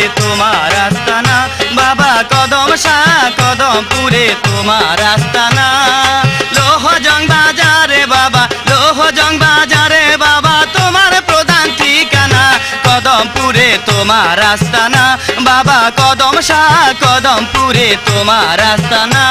তোমার আস্তানা। বাবা, কদম শাহ কদমপুরে তোমার আস্তানা। লোহ জং বাজারে বাবা, লোহ জং বাজারে বাবা, তোমার প্রধান ঠিকানা। কদমপুরে তোমার আস্তানা। বাবা, কদম শাহ কদমপুরে তোমার আস্তানা।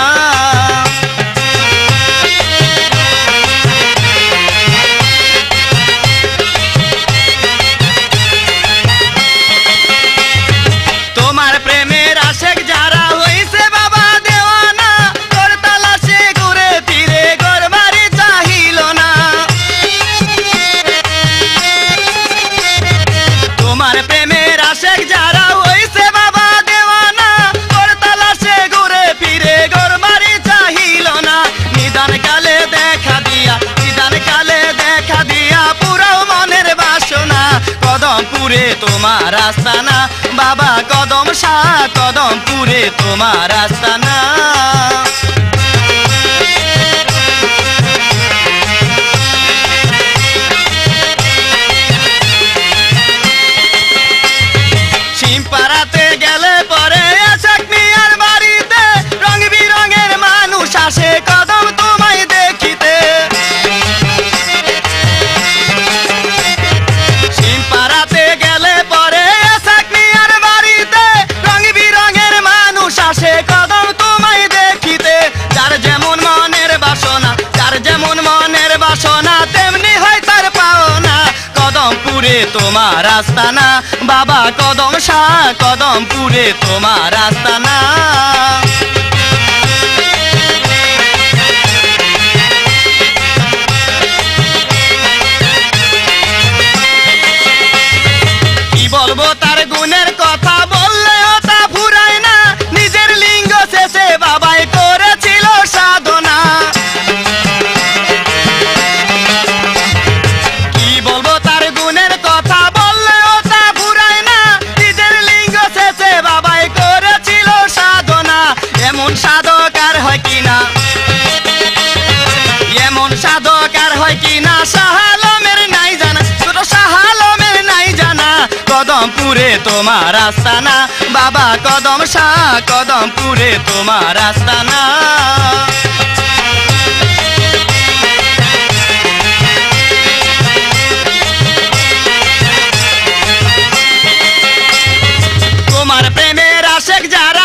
কদমপুরে তোমার আস্তানা। বাবা কদম শাহ কদমপুরে তোমার আস্তানা। কদমপুরে তোমার আস্তানা। বাবা কদম শাহ কদম পুরে তোমার আস্তানা। আর হয় কিনা নাই জানা, ছোট সাহালমের নাই জানা, কদমপুরে তোমার আস্তানা। বাবা, কদম শাহ, কদমপুরে তোমার আস্তানা। তোমার প্রেমের আশেক যারা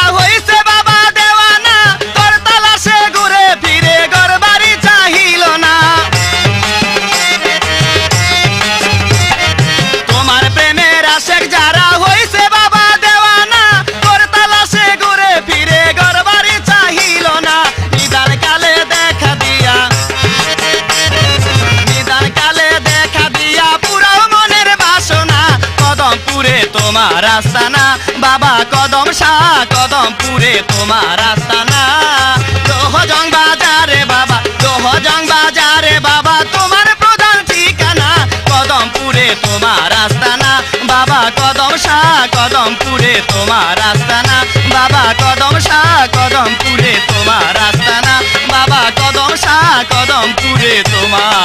তোমার আস্তানা। বাবা, কদম শাহ কদমপুরে তোমার আস্তানা। লোহ জং বাজারে বাবা লোহ জং বাজারে বাবা, তোমার প্রধান ঠিকানা। কদমপুরে তোমার আস্তানা। বাবা, কদম শাহ কদমপুরে তোমার আস্তানা। বাবা, কদম শাহ কদমপুরে তোমার আস্তানা। বাবা, কদম শাহ কদমপুরে তোমার আস্তানা